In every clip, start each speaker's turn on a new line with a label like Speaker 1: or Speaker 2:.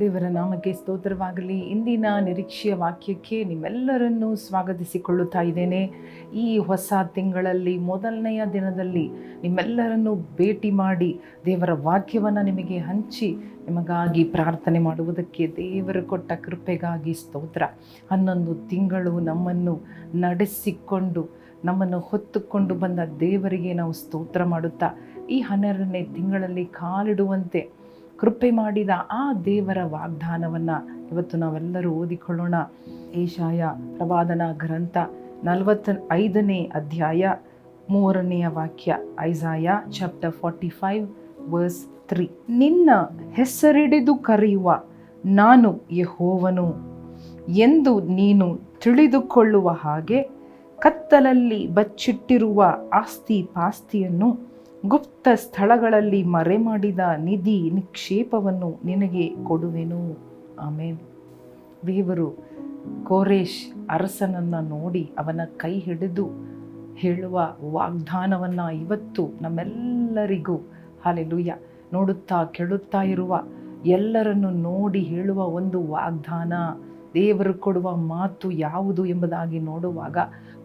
Speaker 1: ದೇವರ ನಾಮಕ್ಕೆ ಸ್ತೋತ್ರವಾಗಲಿ. ಇಂದಿನ ನಿರೀಕ್ಷೆಯ ವಾಕ್ಯಕ್ಕೆ ನಿಮ್ಮೆಲ್ಲರನ್ನೂ ಸ್ವಾಗತಿಸಿಕೊಳ್ಳುತ್ತಾ ಇದ್ದೇನೆ. ಈ ಹೊಸ ತಿಂಗಳಲ್ಲಿ, ಮೊದಲನೆಯ ದಿನದಲ್ಲಿ ನಿಮ್ಮೆಲ್ಲರನ್ನೂ ಭೇಟಿ ಮಾಡಿ ದೇವರ ವಾಕ್ಯವನ್ನು ನಿಮಗೆ ಹಂಚಿ ನಿಮಗಾಗಿ ಪ್ರಾರ್ಥನೆ ಮಾಡುವುದಕ್ಕೆ ದೇವರು ಕೊಟ್ಟ ಕೃಪೆಗಾಗಿ ಸ್ತೋತ್ರ. ಹನ್ನೊಂದು ತಿಂಗಳು ನಮ್ಮನ್ನು ನಡೆಸಿಕೊಂಡು, ನಮ್ಮನ್ನು ಹೊತ್ತುಕೊಂಡು ಬಂದ ದೇವರಿಗೆ ನಾವು ಸ್ತೋತ್ರ ಮಾಡುತ್ತಾ, ಈ ಹನ್ನೆರಡನೇ ತಿಂಗಳಲ್ಲಿ ಕಾಲಿಡುವಂತೆ ಕೃಪೆ ಮಾಡಿದ ಆ ದೇವರ ವಾಗ್ದಾನವನ್ನು ಇವತ್ತು ನಾವೆಲ್ಲರೂ ಓದಿಕೊಳ್ಳೋಣ. ಏಷಾಯ ಪ್ರವಾದನ ಗ್ರಂಥ ನಲವತ್ತ ಐದನೇ ಅಧ್ಯಾಯ ಮೂರನೆಯ ವಾಕ್ಯ, Isaiah chapter forty five, verse three. ನಿನ್ನ ಹೆಸರಿಡಿದು ಕರೆಯುವ ನಾನು ಯಹೋವನು. ಎಂದು ನೀನು ತಿಳಿದುಕೊಳ್ಳುವ ಹಾಗೆ ಕತ್ತಲಲ್ಲಿ ಬಚ್ಚಿಟ್ಟಿರುವ ಆಸ್ತಿ ಪಾಸ್ತಿಯನ್ನು ಗುಪ್ತ ಸ್ಥಳಗಳಲ್ಲಿ ಮರೆಮಾಡಿದ ನಿಧಿ ನಿಕ್ಷೇಪವನ್ನು ನಿನಗೆ ಕೊಡುವೆನು. ಆಮೇಲೆ ದೇವರು ಕೋರೇಶ್ ಅರಸನನ್ನು ನೋಡಿ ಅವನ ಕೈ ಹಿಡಿದು ಹೇಳುವ ವಾಗ್ದಾನವನ್ನು ಇವತ್ತು ನಮ್ಮೆಲ್ಲರಿಗೂ ಹಾಲೆಲುಯ್ಯ ನೋಡುತ್ತಾ ಕೇಳುತ್ತಾ ಇರುವ ಎಲ್ಲರನ್ನು ನೋಡಿ ಹೇಳುವ ಒಂದು ವಾಗ್ದಾನ ದೇವರು ಕೊಡುವ ಮಾತು ಯಾವುದು ಎಂಬುದಾಗಿ ನೋಡುವಾಗ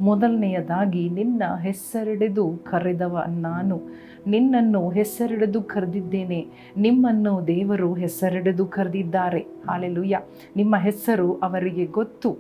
Speaker 1: ಮೊದಲನೆಯದಾಗಿ ನಿನ್ನ ಹೆಸರಿಡಿದು ಕರೆದವ ನಾನು. ನಿನ್ನನ್ನು ಹೆಸರಿಡಿದು ಕರೆದಿದ್ದೇನೆ. ನಿಮ್ಮನ್ನು ದೇವರು ಹೆಸರಿಡಿದು ಕರೆದಿದ್ದಾರೆ. ಹಾಲೆಲುಯ್ಯ ನಿಮ್ಮ ಹೆಸರು ಅವರಿಗೆ ಗೊತ್ತು.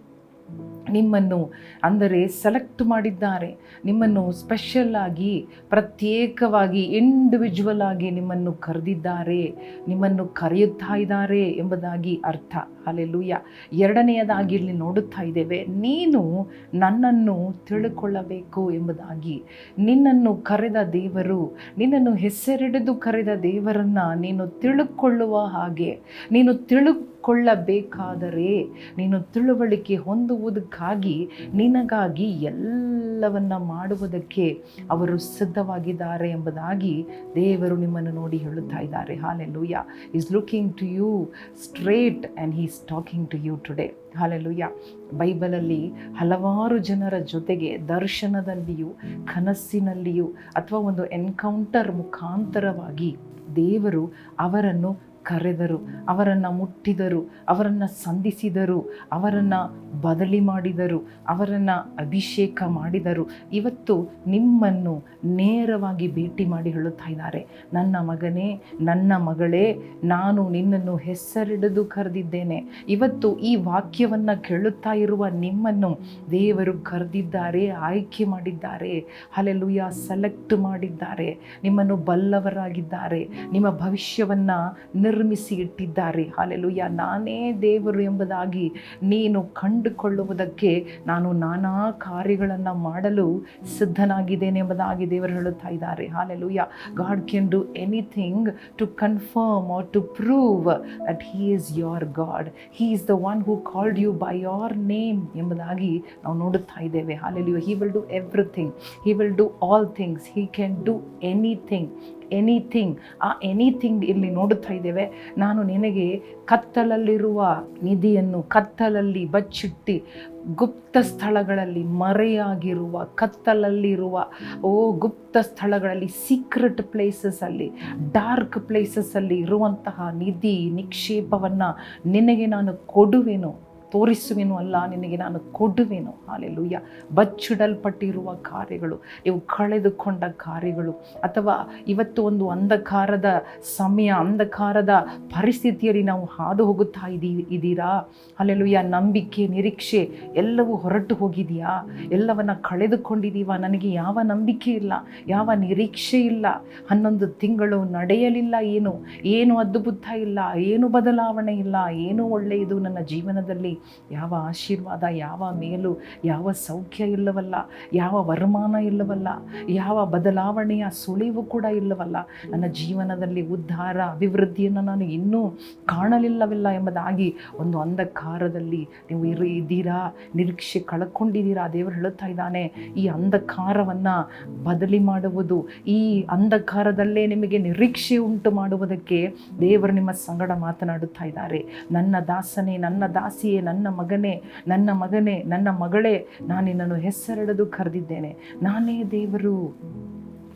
Speaker 1: ನಿಮ್ಮನ್ನು ಅಂದರೆ ಸೆಲೆಕ್ಟ್ ಮಾಡಿದ್ದಾರೆ. ನಿಮ್ಮನ್ನು ಸ್ಪೆಷಲ್ ಆಗಿ, ಪ್ರತ್ಯೇಕವಾಗಿ ಇಂಡಿವಿಜುವಲ್ ಆಗಿ ನಿಮ್ಮನ್ನು ಕರೆದಿದ್ದಾರೆ. ನಿಮ್ಮನ್ನು ಕರೆಯುತ್ತಾ ಇದ್ದಾರೆ ಎಂಬುದಾಗಿ ಅರ್ಥ. ಅಲ್ಲೆಲ್ಲೂಯ್ಯ ಎರಡನೆಯದಾಗಿ ಇಲ್ಲಿ ನೋಡುತ್ತಾ ಇದ್ದೇವೆ. ನೀನು ನನ್ನನ್ನು ತಿಳ್ಕೊಳ್ಳಬೇಕು ಎಂಬುದಾಗಿ. ನಿನ್ನನ್ನು ಕರೆದ ದೇವರು, ನಿನ್ನನ್ನು ಹೆಸರಿಡಿದು ಕರೆದ ದೇವರನ್ನು ನೀನು ತಿಳುಕೊಳ್ಳುವ ಹಾಗೆ, ನೀನು ತಿಳು ಕೊಳ್ಳಬೇಕಾದರೆ ನೀನು ತಿಳುವಳಿಕೆ ಹೊಂದುವುದಕ್ಕಾಗಿ ನಿನಗಾಗಿ ಎಲ್ಲವನ್ನ ಮಾಡುವುದಕ್ಕೆ ಅವರು ಸಿದ್ಧವಾಗಿದ್ದಾರೆ ಎಂಬುದಾಗಿ ದೇವರು ನಿಮ್ಮನ್ನು ನೋಡಿ ಹೇಳುತ್ತಾ ಇದ್ದಾರೆ. Hallelujah is looking to you straight and he's talking to you today hallelujah ಬೈಬಲಲ್ಲಿ ಹಲವಾರು ಜನರ ಜೊತೆಗೆ ದರ್ಶನದಲ್ಲಿಯೂ ಕನಸಿನಲ್ಲಿಯೂ ಅಥವಾ ಒಂದು ಎನ್ಕೌಂಟರ್ ಮುಖಾಂತರವಾಗಿ ದೇವರು ಅವರನ್ನು ಕರೆದರು, ಅವರನ್ನು ಮುಟ್ಟಿದರು, ಅವರನ್ನು ಸಂಧಿಸಿದರು, ಅವರನ್ನು ಬದಲಿ ಮಾಡಿದರು, ಅವರನ್ನು ಅಭಿಷೇಕ ಮಾಡಿದರು. ಇವತ್ತು ನಿಮ್ಮನ್ನು ನೇರವಾಗಿ ಭೇಟಿ ಮಾಡಿ ಹೇಳುತ್ತಾ ಇದ್ದಾರೆ. ನನ್ನ ಮಗನೇ, ನನ್ನ ಮಗಳೇ, ನಾನು ನಿನ್ನನ್ನು ಹೆಸರಿಡಿದು ಕರೆದಿದ್ದೇನೆ. ಇವತ್ತು ಈ ವಾಕ್ಯವನ್ನು ಕೇಳುತ್ತಾ ಇರುವ ನಿಮ್ಮನ್ನು ದೇವರು ಕರೆದಿದ್ದಾರೆ, ಆಯ್ಕೆ ಮಾಡಿದ್ದಾರೆ ಅಲೆಲುಯ ಸೆಲೆಕ್ಟ್ ಮಾಡಿದ್ದಾರೆ. ನಿಮ್ಮನ್ನು ಬಲ್ಲವರಾಗಿದ್ದಾರೆ. ನಿಮ್ಮ ಭವಿಷ್ಯವನ್ನು ನಿರ್ಮಿಸಿ ಇಟ್ಟಿದ್ದಾರೆ ಹಾಲೆಲುಯ್ಯ ನಾನೇ ದೇವರು ಎಂಬುದಾಗಿ ನೀನು ಕಂಡುಕೊಳ್ಳುವುದಕ್ಕೆ ನಾನು ನಾನಾ ಕಾರ್ಯಗಳನ್ನು ಮಾಡಲು ಸಿದ್ಧನಾಗಿದ್ದೇನೆ ಎಂಬುದಾಗಿ ದೇವರು ಹೇಳುತ್ತಾ ಇದ್ದಾರೆ. Hallelujah God can do anything to confirm or to prove that he is your God he is the one who called you by your name ಎಂಬುದಾಗಿ ನಾವು ನೋಡುತ್ತಾ ಇದ್ದೇವೆ. Hallelujah he will do everything he will do all things he can do anything anything ah anything ಇಲ್ಲಿ ನೋಡುತ್ತಾ ಇದ್ದೇವೆ. ನಾನು ನಿನಗೆ ಕತ್ತಲಲ್ಲಿರುವ ನಿಧಿಯನ್ನು ಕತ್ತಲಲ್ಲಿ ಬಚ್ಚಿಟ್ಟಿ, ಗುಪ್ತ ಸ್ಥಳಗಳಲ್ಲಿ ಮರೆಯಾಗಿರುವ, ಕತ್ತಲಲ್ಲಿರುವ, ಓ ಗುಪ್ತ ಸ್ಥಳಗಳಲ್ಲಿ ಸೀಕ್ರೆಟ್ ಪ್ಲೇಸಸ್ಸಲ್ಲಿ ಡಾರ್ಕ್ ಪ್ಲೇಸಸ್ಸಲ್ಲಿ ಇರುವಂತಹ ನಿಧಿ ನಿಕ್ಷೇಪವನ್ನು ನಿನಗೆ ನಾನು ಕೊಡುವೆನು. ತೋರಿಸುವೆನು ಅಲ್ಲ, ನಿನಗೆ ನಾನು ಕೊಡುವೆನು. ಹಾಲೆಲುಯ್ಯ ಬಚ್ಚಿಡಲ್ಪಟ್ಟಿರುವ ಕಾರ್ಯಗಳು, ನೀವು ಕಳೆದುಕೊಂಡ ಕಾರ್ಯಗಳು. ಅಥವಾ ಇವತ್ತು ಒಂದು ಅಂಧಕಾರದ ಸಮಯ, ಅಂಧಕಾರದ ಪರಿಸ್ಥಿತಿಯಲ್ಲಿ ನಾವು ಹಾದು ಹೋಗುತ್ತಾ ಇದ್ದೀವಿ, ಇದ್ದೀರಾ? ಅಲ್ಲೆಲುಯ್ಯ ನಂಬಿಕೆ, ನಿರೀಕ್ಷೆ ಎಲ್ಲವೂ ಹೊರಟು ಹೋಗಿದೆಯಾ? ಎಲ್ಲವನ್ನ ಕಳೆದುಕೊಂಡಿದ್ದೀವ? ನನಗೆ ಯಾವ ನಂಬಿಕೆ ಇಲ್ಲ, ಯಾವ ನಿರೀಕ್ಷೆ ಇಲ್ಲ. ಹನ್ನೊಂದು ತಿಂಗಳು ನಡೆಯಲಿಲ್ಲ ಏನು? ಏನು ಅದ್ಭುತ ಇಲ್ಲ, ಏನು ಬದಲಾವಣೆ ಇಲ್ಲ, ಏನು ಒಳ್ಳೆಯದು ನನ್ನ ಜೀವನದಲ್ಲಿ? ಯಾವ ಆಶೀರ್ವಾದ, ಯಾವ ಮೇಲು, ಯಾವ ಸೌಖ್ಯ ಇಲ್ಲವಲ್ಲ, ಯಾವ ವರಮಾನ ಇಲ್ಲವಲ್ಲ, ಯಾವ ಬದಲಾವಣೆಯ ಸುಳಿವು ಕೂಡ ಇಲ್ಲವಲ್ಲ. ನನ್ನ ಜೀವನದಲ್ಲಿ ಉದ್ಧಾರ, ಅಭಿವೃದ್ಧಿಯನ್ನು ನಾನು ಇನ್ನೂ ಕಾಣಲಿಲ್ಲವಿಲ್ಲ ಎಂಬುದಾಗಿ ಒಂದು ಅಂಧಕಾರದಲ್ಲಿ ನೀವು ಇರು ಇದ್ದೀರಾ ನಿರೀಕ್ಷೆ ಕಳ್ಕೊಂಡಿದ್ದೀರಾ, ದೇವರು ಹೇಳುತ್ತಾ ಇದ್ದಾನೆ, ಈ ಅಂಧಕಾರವನ್ನು ಬದಲಿ ಮಾಡುವುದು, ಈ ಅಂಧಕಾರದಲ್ಲೇ ನಿಮಗೆ ನಿರೀಕ್ಷೆ ಉಂಟು ಮಾಡುವುದಕ್ಕೆ ದೇವರು ನಿಮ್ಮ ಸಂಗಡ ಮಾತನಾಡುತ್ತಾ ಇದ್ದಾರೆ. ನನ್ನ ದಾಸನೇ, ನನ್ನ ದಾಸಿಯೇ ನನ್ನ ಮಗನೇ ನನ್ನ ಮಗನೇ, ನನ್ನ ಮಗಳೇ, ನಾನು ನಿನ್ನನ್ನು ಹೆಸರಿಡದು ಕರೆದಿದ್ದೇನೆ. ನಾನೇ ದೇವರು,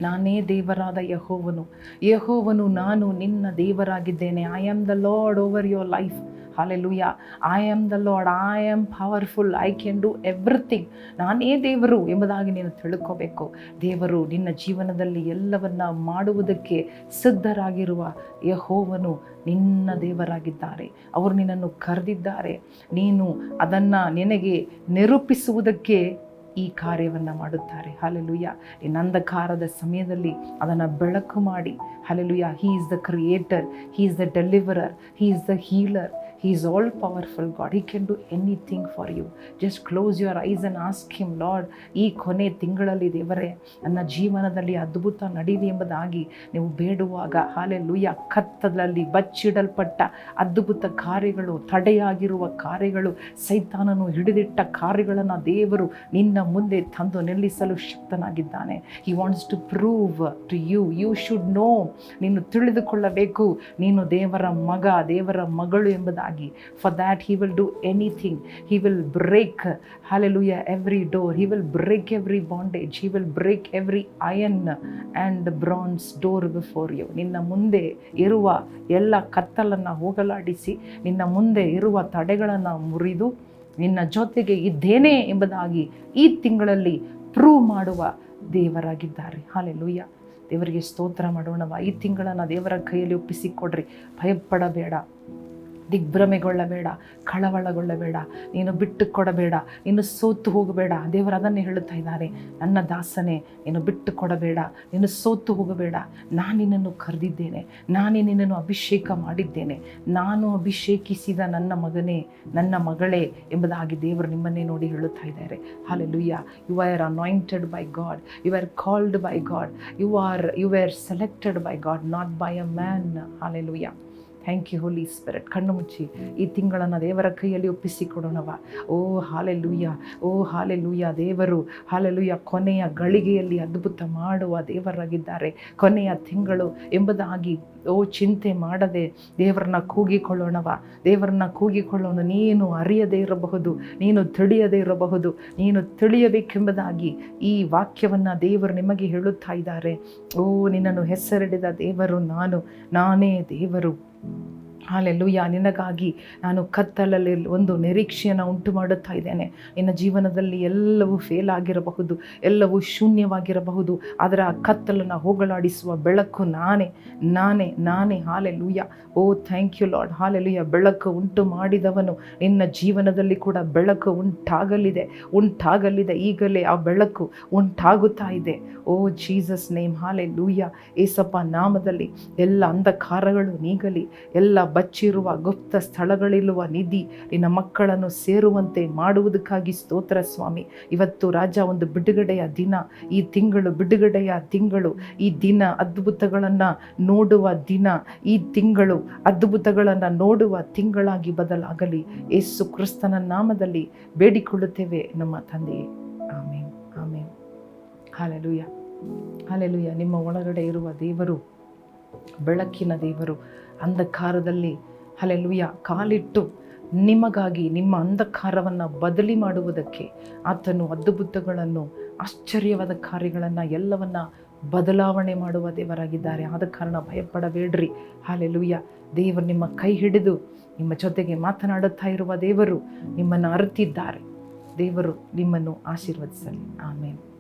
Speaker 1: ನಾನೇ ದೇವರಾದ ಯಹೋವನು. ಯಹೋವನು, ನಾನು ನಿನ್ನ ದೇವರಾಗಿದ್ದೇನೆ. I am the Lord over your life hallelujah I am the Lord I am powerful I can do everything ನಾನೇ ದೇವರು ಎಂಬುದಾಗಿ ನೀನು ತಿಳ್ಕೋಬೇಕು. ದೇವರು ನಿನ್ನ ಜೀವನದಲ್ಲಿ ಎಲ್ಲವನ್ನ ಮಾಡುವುದಕ್ಕೆ ಸಿದ್ಧರಾಗಿರುವ ಯಹೋವನು ನಿನ್ನ ದೇವರಾಗಿದ್ದಾರೆ. ಅವರು ನಿನ್ನನ್ನು ಕರೆದಿದ್ದಾರೆ. ನೀನು ಅದನ್ನು ನಿನಗೆ ನಿರೂಪಿಸುವುದಕ್ಕೆ ಈ ಕಾರ್ಯವನ್ನು ಮಾಡುತ್ತಾರೆ. ಹಾಲೆಲುಯ್ಯ ನಿನ್ನ ಅಂಧಕಾರದ ಸಮಯದಲ್ಲಿ ಅದನ್ನು ಬೆಳಕು ಮಾಡಿ. Hallelujah he is the creator he is the deliverer he is the healer he is all powerful God he can do anything for you just close your eyes and ask him Lord ಈ ಕೊನೆ ತಿಂಗಳಲ್ಲಿ ದೇವರೇ, ನನ್ನ ಜೀವನದಲ್ಲಿ ಅದ್ಭುತ ನಡೀಲಿ ಎಂಬುದಾಗಿ ನೀವು ಬೇಡುವಾಗ ಹಾಲೆ ಲುಯ್ಯ ಕತ್ತದಲ್ಲಿ ಬಚ್ಚಿಡಲ್ಪಟ್ಟ ಅದ್ಭುತ ಕಾರ್ಯಗಳು, ತಡೆಯಾಗಿರುವ ಕಾರ್ಯಗಳು, ಸೈತಾನನು ಹಿಡಿದಿಟ್ಟ ಕಾರ್ಯಗಳನ್ನು ದೇವರು ನಿನ್ನ ಮುಂದೆ ತಂದು ನಿಲ್ಲಿಸಲು ಶಕ್ತನಾಗಿದ್ದಾನೆ. He wants to prove to you you should know ನೀನು ತಿಳಿದುಕೊಳ್ಳಬೇಕು, ನೀನು ದೇವರ ಮಗ, ದೇವರ ಮಗಳು ಎಂಬುದಾಗಿ for that he will do anything he will break hallelujah every door he will break every bondage he will break every iron and bronze door before you ನಿನ್ನ ಮುಂದೆ ಇರುವ ಎಲ್ಲ ಕತ್ತಲನ್ನು ಹೋಗಲಾಡಿಸಿ, ನಿನ್ನ ಮುಂದೆ ಇರುವ ತಡೆಗಳನ್ನು ಮುರಿದು, ನಿನ್ನ ಜೊತೆಗೆ ಇದ್ದೇನೆ ಎಂಬುದಾಗಿ ಈ ತಿಂಗಳಲ್ಲಿ ಪ್ರೂವ್ ಮಾಡುವ ದೇವರಾಗಿದ್ದಾರೆ. ಹಾಲೆಲುಯ್ಯ ದೇವರಿಗೆ ಸ್ತೋತ್ರ ಮಾಡೋಣವ. ಈ ತಿಂಗಳನ್ನು ದೇವರ ಕೈಯಲ್ಲಿ ಒಪ್ಪಿಸಿಕೊಡ್ರಿ. ಭಯಪಡಬೇಡ. ದಿಗ್ಭ್ರಮೆಗೊಳ್ಳಬೇಡ, ಕಳವಳಗೊಳ್ಳಬೇಡ, ನೀನು ಬಿಟ್ಟು ಕೊಡಬೇಡ ನೀನು ಸೋತು ಹೋಗಬೇಡ. ದೇವರು ಅದನ್ನೇ ಹೇಳುತ್ತಾ ಇದ್ದಾರೆ, ನನ್ನ ದಾಸನೇ, ನೀನು ಬಿಟ್ಟು ಕೊಡಬೇಡ ನೀನು ಸೋತು ಹೋಗಬೇಡ. ನಾನು ನಿನ್ನನ್ನು ಕರೆದಿದ್ದೇನೆ, ನಾನೇ ನಿನ್ನನ್ನು ಅಭಿಷೇಕ ಮಾಡಿದ್ದೇನೆ. ನಾನು ಅಭಿಷೇಕಿಸಿದ ನನ್ನ ಮಗನೇ, ನನ್ನ ಮಗಳೇ ಎಂಬುದಾಗಿ ದೇವರು ನಿಮ್ಮನ್ನೇ ನೋಡಿ ಹೇಳುತ್ತಾ ಇದ್ದಾರೆ. Hallelujah you are anointed by God you are called by God you are you are selected by God not by a man hallelujah thank you Holy Spirit ಕಣ್ಣು ಮುಚ್ಚಿ ಈ ತಿಂಗಳನ್ನು ದೇವರ ಕೈಯಲ್ಲಿ ಒಪ್ಪಿಸಿಕೊಡೋಣವ. ಓ ಹಾಲೆ ಲೂಯ್ಯ ಓ ಹಾಲೆ ಲೂಯ್ಯ ದೇವರು ಹಾಲೆ ಲೂಯ್ಯ ಕೊನೆಯ ಗಳಿಗೆಯಲ್ಲಿ ಅದ್ಭುತ ಮಾಡುವ ದೇವರಾಗಿದ್ದಾರೆ. ಕೊನೆಯ ತಿಂಗಳು ಎಂಬುದಾಗಿ, ಓ, ಚಿಂತೆ ಮಾಡದೆ ದೇವರನ್ನ ಕೂಗಿಕೊಳ್ಳೋಣವ. ದೇವರನ್ನ ಕೂಗಿಕೊಳ್ಳೋಣ ನೀನು ಅರಿಯದೇ ಇರಬಹುದು, ನೀನು ತಿಳಿಯದೇ ಇರಬಹುದು, ನೀನು ತಿಳಿಯಬೇಕೆಂಬುದಾಗಿ ಈ ವಾಕ್ಯವನ್ನು ದೇವರು ನಿಮಗೆ ಹೇಳುತ್ತಾ ಇದ್ದಾರೆ. ಓ, ನಿನ್ನನ್ನು ಹೆಸರಿಡಿದ ದೇವರು ನಾನು, ನಾನೇ ದೇವರು. ಹಾಲೆಲ್ಲೂಯ್ಯ ನಿನಗಾಗಿ ನಾನು ಕತ್ತಲಲ್ಲಿ ಒಂದು ನಿರೀಕ್ಷೆಯನ್ನು ಉಂಟು ಮಾಡುತ್ತಾ ಇದ್ದೇನೆ. ನಿನ್ನ ಜೀವನದಲ್ಲಿ ಎಲ್ಲವೂ ಫೇಲ್ ಆಗಿರಬಹುದು, ಎಲ್ಲವೂ ಶೂನ್ಯವಾಗಿರಬಹುದು ಅದರ ಆ ಕತ್ತಲನ್ನು ಹೋಗಲಾಡಿಸುವ ಬೆಳಕು ನಾನೇ ನಾನೇ ನಾನೇ. Hallelujah oh thank you Lord hallelujah ಬೆಳಕು ಉಂಟು ಮಾಡಿದವನು ನಿನ್ನ ಜೀವನದಲ್ಲಿ ಕೂಡ ಬೆಳಕು ಉಂಟಾಗಲಿದೆ ಉಂಟಾಗಲಿದೆ. ಈಗಲೇ ಆ ಬೆಳಕು ಉಂಟಾಗುತ್ತಾ ಇದೆ. ಓ ಜೀಸಸ್ ನೇಮ್ ಹಾಲೆ ಲೂಯ್ಯ ಏಸಪ್ಪ ನಾಮದಲ್ಲಿ ಎಲ್ಲ ಅಂಧಕಾರಗಳು ನೀಗಲಿ, ಎಲ್ಲ ಬಚ್ಚಿರುವ ಗುಪ್ತ ಸ್ಥಳಗಳಿರುವ ನಿಧಿ ನಿನ್ನ ಮಕ್ಕಳನ್ನು ಸೇರುವಂತೆ ಮಾಡುವುದಕ್ಕಾಗಿ ಸ್ತೋತ್ರ ಸ್ವಾಮಿ. ಇವತ್ತು ರಾಜ ಒಂದು ಬಿಡುಗಡೆಯ ದಿನ. ಈ ತಿಂಗಳು ಬಿಡುಗಡೆಯ ತಿಂಗಳು. ಈ ದಿನ ಅದ್ಭುತಗಳನ್ನು ನೋಡುವ ದಿನ. ಈ ತಿಂಗಳು ಅದ್ಭುತಗಳನ್ನು ನೋಡುವ ತಿಂಗಳಾಗಿ ಬದಲಾಗಲಿ. ಯೇಸು ಕ್ರಿಸ್ತನ ನಾಮದಲ್ಲಿ ಬೇಡಿಕೊಳ್ಳುತ್ತೇವೆ ನಮ್ಮ ತಂದೆಯೇ. ಆಮೇನ್. ಆಮೇನ್. ಹಾಲೆಲುಯ್ಯ ಹಾಲೆಲುಯ್ಯ ನಿಮ್ಮ ಒಳಗಡೆ ಇರುವ ದೇವರು ಬೆಳಕಿನ ದೇವರು, ಅಂಧಕಾರದಲ್ಲಿ ಅಲೆಲುಯ್ಯ ಕಾಲಿಟ್ಟು ನಿಮಗಾಗಿ ನಿಮ್ಮ ಅಂಧಕಾರವನ್ನು ಬದಲಿ ಮಾಡುವುದಕ್ಕೆ ಆತನು ಅದ್ಭುತಗಳನ್ನು, ಆಶ್ಚರ್ಯವಾದ ಕಾರ್ಯಗಳನ್ನು ಎಲ್ಲವನ್ನು ಬದಲಾವಣೆ ಮಾಡುವ ದೇವರಾಗಿದ್ದಾರೆ. ಆದ ಕಾರಣ ಭಯಪಡಬೇಡ್ರಿ. ಹಾಲೆಲುಯ್ಯ ದೇವರು ನಿಮ್ಮ ಕೈ ಹಿಡಿದು ನಿಮ್ಮ ಜೊತೆಗೆ ಮಾತನಾಡುತ್ತಾ ಇರುವ ದೇವರು ನಿಮ್ಮನ್ನು ಅರಿತಿದ್ದಾರೆ. ದೇವರು ನಿಮ್ಮನ್ನು ಆಶೀರ್ವದಿಸಲಿ. ಆಮೇಲೆ